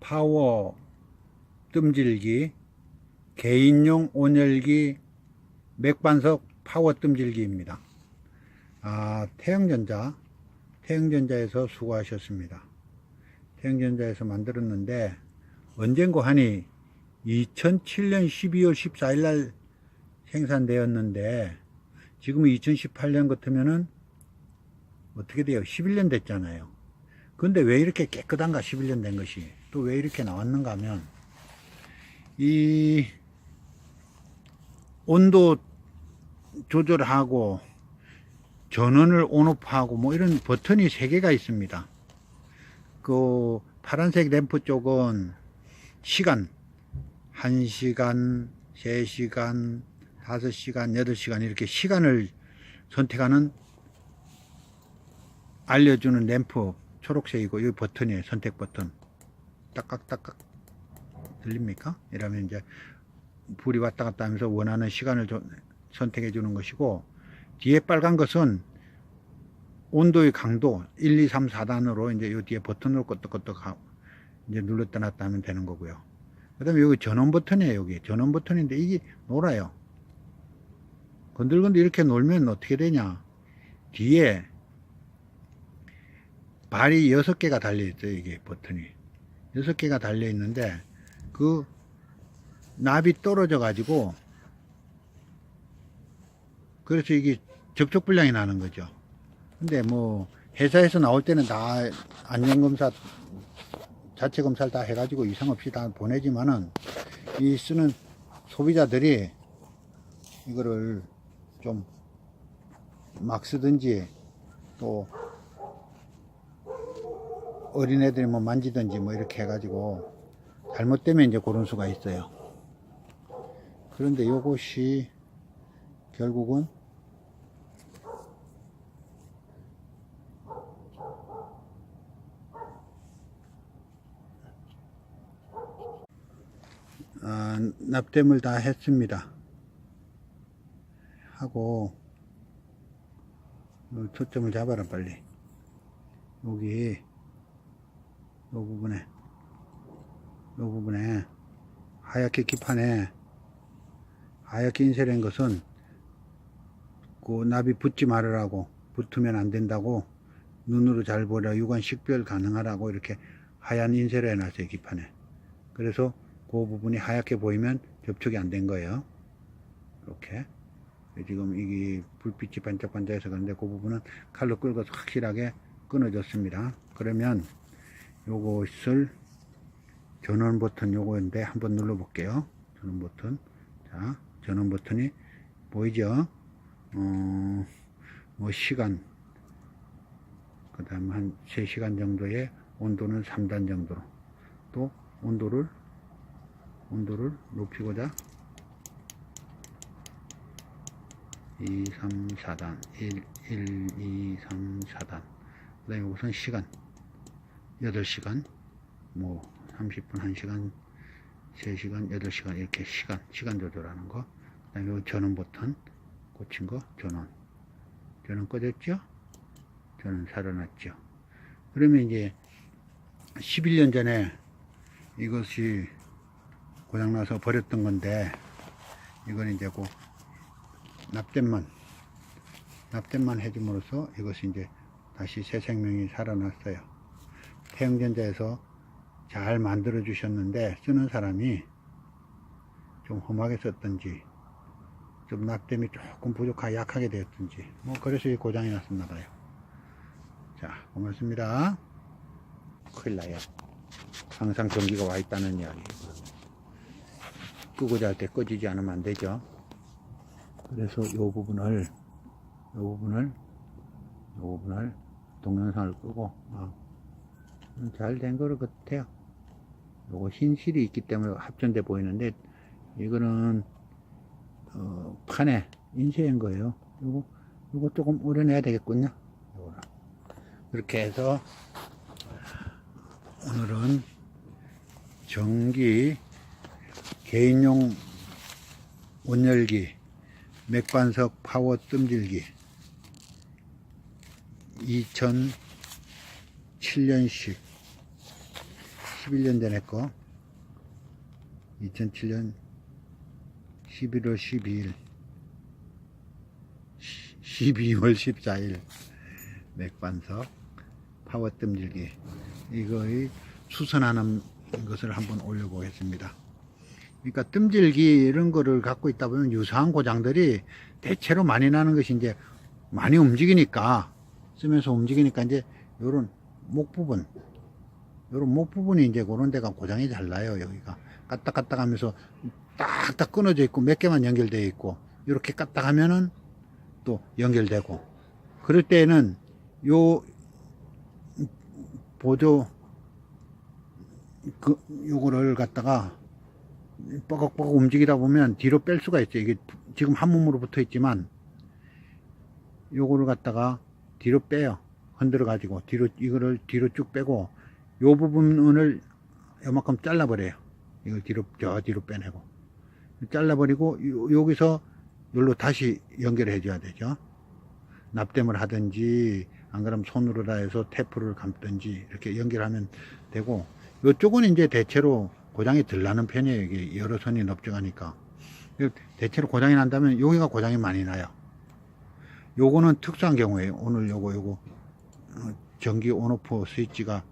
파워 뜸질기 개인용 온열기 맥반석 파워 뜸질기입니다. 아, 태영전자, 태영전자에서 수고하셨습니다. 태영전자에서 만들었는데 언젠고 하니 2007년 12월 14일 날 생산되었는데 지금 2018년 같으면은 어떻게 돼요? 11년 됐잖아요. 근데 왜 이렇게 깨끗한가 11년 된 것이 또 왜 이렇게 나왔는가 하면 이 온도 조절하고 전원을 온오프하고 뭐 이런 버튼이 3개가 있습니다. 그 파란색 램프 쪽은 시간 1시간, 3시간, 5시간, 8시간 이렇게 시간을 선택하는 알려주는 램프 초록색이고 이 버튼이에요. 선택 버튼. 딱깍딱깍 들립니까? 이러면 이제 불이 왔다 갔다 하면서 원하는 시간을 좀 선택해 주는 것이고 뒤에 빨간 것은 온도의 강도 1, 2, 3, 4단으로 이제 요 뒤에 버튼으로 끄떡끄떡 이제 눌렀다 놨다 하면 되는 거고요. 그 다음에 여기 전원 버튼이에요. 여기 전원 버튼인데 이게 놀아요. 건들건들 이렇게 놀면 어떻게 되냐. 뒤에 발이 6개가 달려있어요. 이게 버튼이. 6개가 달려 있는데 그 납이 떨어져 가지고 그래서 이게 접촉 불량이 나는 거죠. 근데 뭐 회사에서 나올 때는 다 안전검사 자체 검사를 다 해가지고 이상 없이 다 보내지만은 이 쓰는 소비자들이 이거를 좀 막 쓰든지 또 어린애들이 뭐 만지든지 뭐 이렇게 해가지고 잘못되면 이제 그런 수가 있어요. 그런데 요것이 결국은 아, 납땜을 다 했습니다. 하고 요 초점을 잡아라 빨리. 여기 요 부분에. 요 부분에. 하얗게 기판에 하얗게 인쇄된 것은 그 납이 붙지 말으라고 붙으면 안 된다고 눈으로 잘 보라 유관 식별 가능하라고 이렇게 하얀 인쇄를 해놨어요 기판에 그래서 그 부분이 하얗게 보이면 접촉이 안 된 거예요. 이렇게. 지금 이게 불빛이 반짝반짝해서 그런데 그 부분은 칼로 끌어서 확실하게 끊어졌습니다. 그러면 요것을 전원 버튼 요거인데 한번 눌러 볼게요. 전원 버튼. 자 전원 버튼이 보이죠? 어, 뭐 시간. 그 다음 한 3시간 정도의 온도는 3단 정도로 또 온도를 온도를 높이고자. 2, 3, 4단. 1, 1, 2, 3, 4단. 그 다음에 우선 시간 8시간 뭐 30분 1시간 3시간 8시간 이렇게 시간 시간 조절하는 거. 그 다음에 요 전원 버튼 꽂힌 거 전원. 전원 꺼졌죠? 전원 살아났죠. 그러면 이제 11년 전에 이것이 고장나서 버렸던 건데 이건 이제 그 납땜만 납땜만 해줌으로써 이것이 이제 다시 새 생명이 살아났어요 태영전자에서 잘 만들어 주셨는데 쓰는 사람이 좀 험하게 썼던지 좀 납땜이 조금 부족하게 약하게 되었던지 뭐 그래서 이 고장이 났었나 봐요. 자 고맙습니다. 큰일 나요. 항상 전기가 와 있다는 이야기. 끄고자 할때 꺼지지 않으면 안 되죠. 그래서 이 부분을 이 부분을 이 부분을 동영상을 끄고 아, 잘 된 거로 같아요 요거 흰 실이 있기 때문에 합전돼 보이는데 이거는 어, 판에 인쇄한 거예요. 요거 요거 조금 우려내야 되겠군요. 이렇게 해서 오늘은 전기 개인용 온열기 맥반석 파워 뜸질기 2007년식 11년 전에 거 2007년 11월 12일 12월 14일 맥반석 파워 뜸질기 이거의 수선하는 것을 한번 올려보겠습니다. 그러니까 뜸질기 이런 거를 갖고 있다 보면 유사한 고장들이 대체로 많이 나는 것이 이제 많이 움직이니까 쓰면서 움직이니까 이제 요런 목 부분 요런 목 부분이 이제 그런 데가 고장이 잘 나요 여기가 까딱까딱 하면서 딱딱 끊어져 있고 몇 개만 연결되어 있고 이렇게 까딱 하면은 또 연결되고 그럴 때는 요 보조 그 요거를 갖다가 뻐걱뻐걱 움직이다 보면 뒤로 뺄 수가 있어요. 이게 지금 한 몸으로 붙어 있지만 요거를 갖다가 뒤로 빼요. 흔들어 가지고 뒤로 이거를 뒤로 쭉 빼고 요 부분을 요만큼 잘라 버려요. 이걸 뒤로 저 뒤로 빼내고 잘라 버리고 여기서 여기로 다시 연결해 줘야 되죠. 납땜을 하든지 안 그러면 손으로 다 해서 테이프를 감든지 이렇게 연결하면 되고 이쪽은 이제 대체로 고장이 덜 나는 편이에요. 이게 여러 선이 넓적하니까. 대체로 고장이 난다면 여기가 고장이 많이 나요. 요거는 특수한 경우에요. 오늘 요거 요거 어, 전기 온오프 스위치가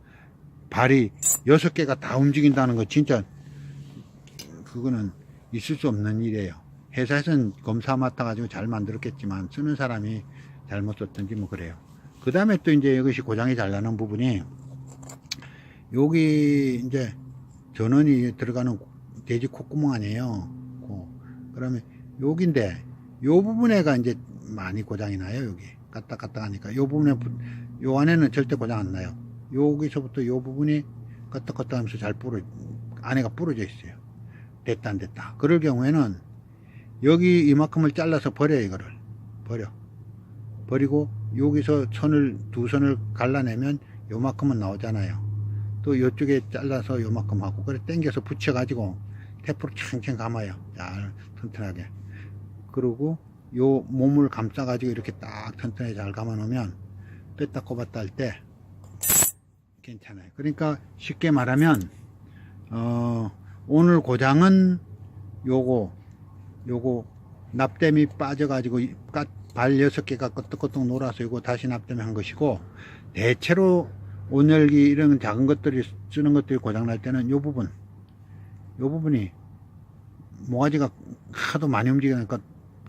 발이 여섯 개가 다 움직인다는 거 진짜 그거는 있을 수 없는 일이에요. 회사에서는 검사 맡아가지고 잘 만들었겠지만 쓰는 사람이 잘못 썼든지 뭐 그래요. 그 다음에 또 이제 이것이 고장이 잘 나는 부분이 여기 이제 전원이 들어가는 돼지 콧구멍 아니에요. 그, 그러면 여기인데 요 부분에가 이제 많이 고장이 나요. 여기 까딱까딱 하니까 요 부분에 부- 요 안에는 절대 고장 안 나요. 여기서부터 요 부분이 까딱까딱 하면서 잘 부러 안에가 부러져 있어요. 됐다 안 됐다. 그럴 경우에는 여기 이만큼을 잘라서 버려요 이거를 버려 버리고 여기서 선을 두 선을 갈라내면 요만큼은 나오잖아요. 또 이쪽에 잘라서 요만큼 하고 그래 당겨서 붙여 가지고 테프로 챙챙 감아요 잘 튼튼하게 그리고 요 몸을 감싸 가지고 이렇게 딱 튼튼하게 잘 감아 놓으면 뺐다 꼽았다 할때 괜찮아요. 그러니까 쉽게 말하면 어 오늘 고장은 요거 요거 납땜이 빠져 가지고 발 여섯 개가 끄떡끄떡 놀아서 이거 다시 납땜한 것이고 대체로 온열기 이런 작은 것들이 쓰는 것들이 고장 날 때는 요 부분 요 부분이 모가지가 하도 많이 움직이니까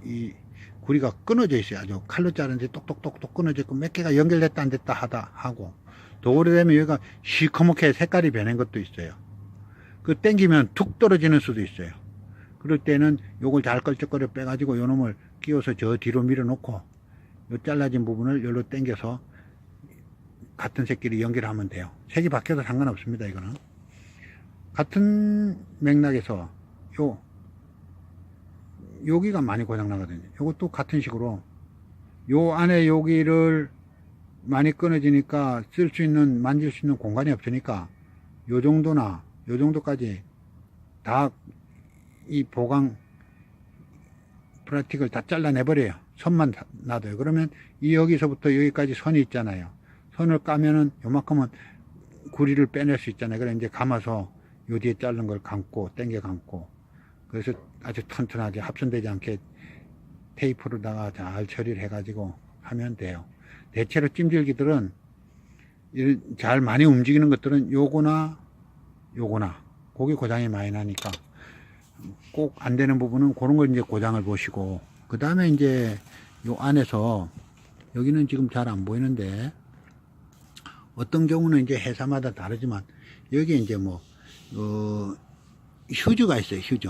이 구리가 끊어져 있어요. 아주 칼로 자르는데 똑똑똑똑 끊어져 있고 몇 개가 연결됐다 안 됐다 하다 하고 더 오래되면 여기가 시커멓게 색깔이 변한 것도 있어요 그 땡기면 툭 떨어지는 수도 있어요 그럴 때는 요걸 잘 걸쩍거려 빼가지고 요 놈을 끼워서 저 뒤로 밀어 놓고 요 잘라진 부분을 여기로 당겨서 같은 색끼리 연결하면 돼요. 색이 바뀌어도 상관없습니다. 이거는 같은 맥락에서 요 여기가 많이 고장 나거든요. 요것도 같은 식으로 요 안에 여기를 많이 끊어지니까 쓸 수 있는 만질 수 있는 공간이 없으니까 요 정도나 요 정도까지 다 이 보강 플라스틱을 다 잘라내 버려요. 선만 다- 놔둬요. 그러면 이 여기서부터 여기까지 선이 있잖아요. 선을 까면은 요만큼은 구리를 빼낼 수 있잖아요. 그래 이제 감아서 요 뒤에 자른 걸 감고 당겨 감고 그래서 아주 튼튼하게 합선되지 않게 테이프로다가 잘 처리를 해가지고 하면 돼요. 대체로 찜질기들은 잘 많이 움직이는 것들은 요거나 요거나 고기 고장이 많이 나니까 꼭 안 되는 부분은 그런 걸 이제 고장을 보시고 그 다음에 이제 요 안에서 여기는 지금 잘 안 보이는데 어떤 경우는 이제 회사마다 다르지만 여기에 이제 뭐 어, 휴즈가 있어요 휴즈.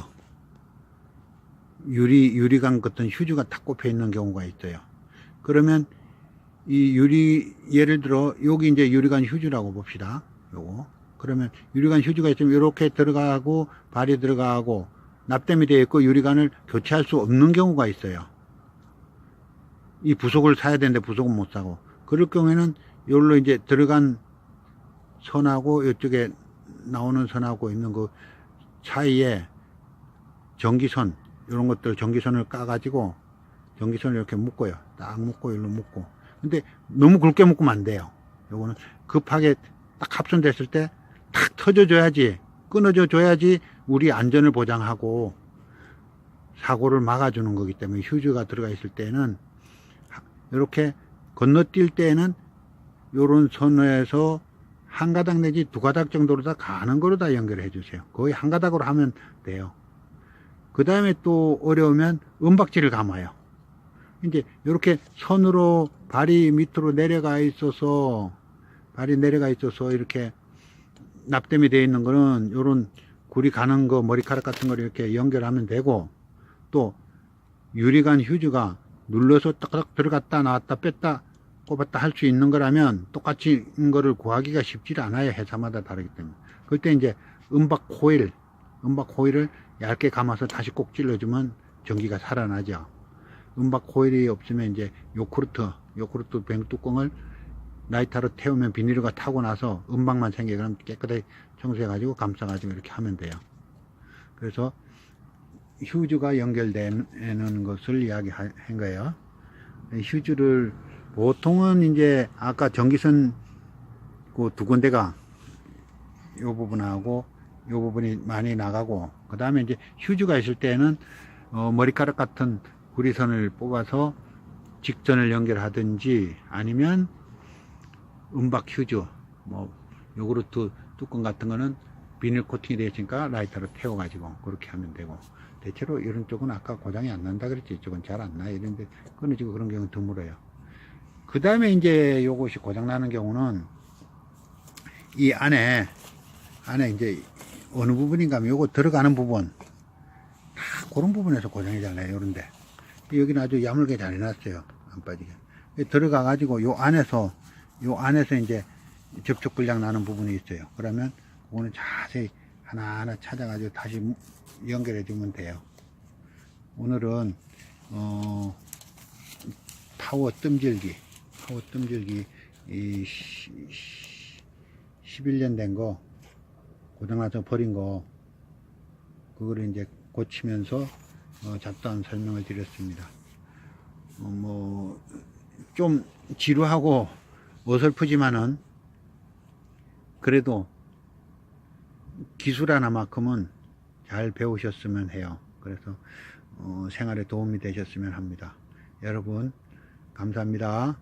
유리 유리관 같은 휴즈가 딱 꼽혀 있는 경우가 있어요. 그러면 이 유리 예를 들어 여기 이제 유리관 휴즈라고 봅시다. 요거. 그러면 유리관 휴즈가 있으면 이렇게 들어가고 발이 들어가고 납땜이 되어 있고 유리관을 교체할 수 없는 경우가 있어요. 이 부속을 사야 되는데 부속은 못 사고. 그럴 경우에는 여기로 이제 들어간 선하고 이쪽에 나오는 선하고 있는 그 사이에 전기선 이런 것들 전기선을 까 가지고 전기선을 이렇게 묶어요. 딱 묶고 여기로 묶고 근데 너무 굵게 묶으면 안 돼요 요거는 급하게 딱 합선됐을 때 탁 터져줘야지 끊어져 줘야지 우리 안전을 보장하고 사고를 막아주는 거기 때문에 휴즈가 들어가 있을 때는 이렇게 건너뛸 때에는 요런 선에서 한 가닥 내지 두 가닥 정도로 다 가는 거로 다 연결해 주세요. 거의 한 가닥으로 하면 돼요. 그 다음에 또 어려우면 은박지를 감아요. 이제 이렇게 선으로 발이 밑으로 내려가 있어서 발이 내려가 있어서 이렇게 납땜이 되어 있는 거는 요런 굴이 가는 거 머리카락 같은 거를 이렇게 연결하면 되고 또 유리관 휴즈가 눌러서 딱딱 들어갔다 나왔다 뺐다 꼽았다 할 수 있는 거라면 똑같이 거를 구하기가 쉽지 않아요 회사마다 다르기 때문에. 그때 이제 은박 코일 은박 코일을 얇게 감아서 다시 꼭 찔러주면 전기가 살아나죠 은박 코일이 없으면 이제 요크루트 요크루트 병뚜껑을 라이터로 태우면 비닐가 타고 나서 은박만 생겨 그럼 깨끗하게 청소해 가지고 감싸 가지고 이렇게 하면 돼요 그래서 휴즈가 연결되는 것을 이야기한 거예요. 휴즈를 보통은 이제 아까 전기선 그 두 군데가 요 부분하고 요 부분이 많이 나가고 그 다음에 이제 휴즈가 있을 때는 어 머리카락 같은 구리선을 뽑아서 직선을 연결하든지 아니면 은박 휴즈 뭐 요구르트 뚜껑 같은 거는 비닐 코팅이 되어 있으니까 라이터로 태워 가지고 그렇게 하면 되고. 대체로 이런 쪽은 아까 고장이 안 난다 그랬지. 이쪽은 잘 안 나요 이런데 끊어지고 그런 경우는 드물어요. 그 다음에 이제 요것이 고장 나는 경우는 이 안에 안에 이제 어느 부분인가 하면 요거 들어가는 부분. 다 그런 부분에서 고장이 잘 나요. 요런데 여기는 아주 야물게 잘 해놨어요 안 빠지게 들어가 가지고 요 안에서 요 안에서 이제 접촉 불량 나는 부분이 있어요 그러면 그거는 자세히 하나하나 찾아가지고 다시 연결해 주면 돼요. 오늘은 어, 파워 뜸질기, 파워 뜸질기 이 11년 된 거 고장나서 버린 거 그거를 이제 고치면서 어, 잡다한 설명을 드렸습니다. 어, 뭐 좀 지루하고 어설프지만은 그래도 기술 하나만큼은 잘 배우셨으면 해요. 그래서 어, 생활에 도움이 되셨으면 합니다. 여러분 감사합니다.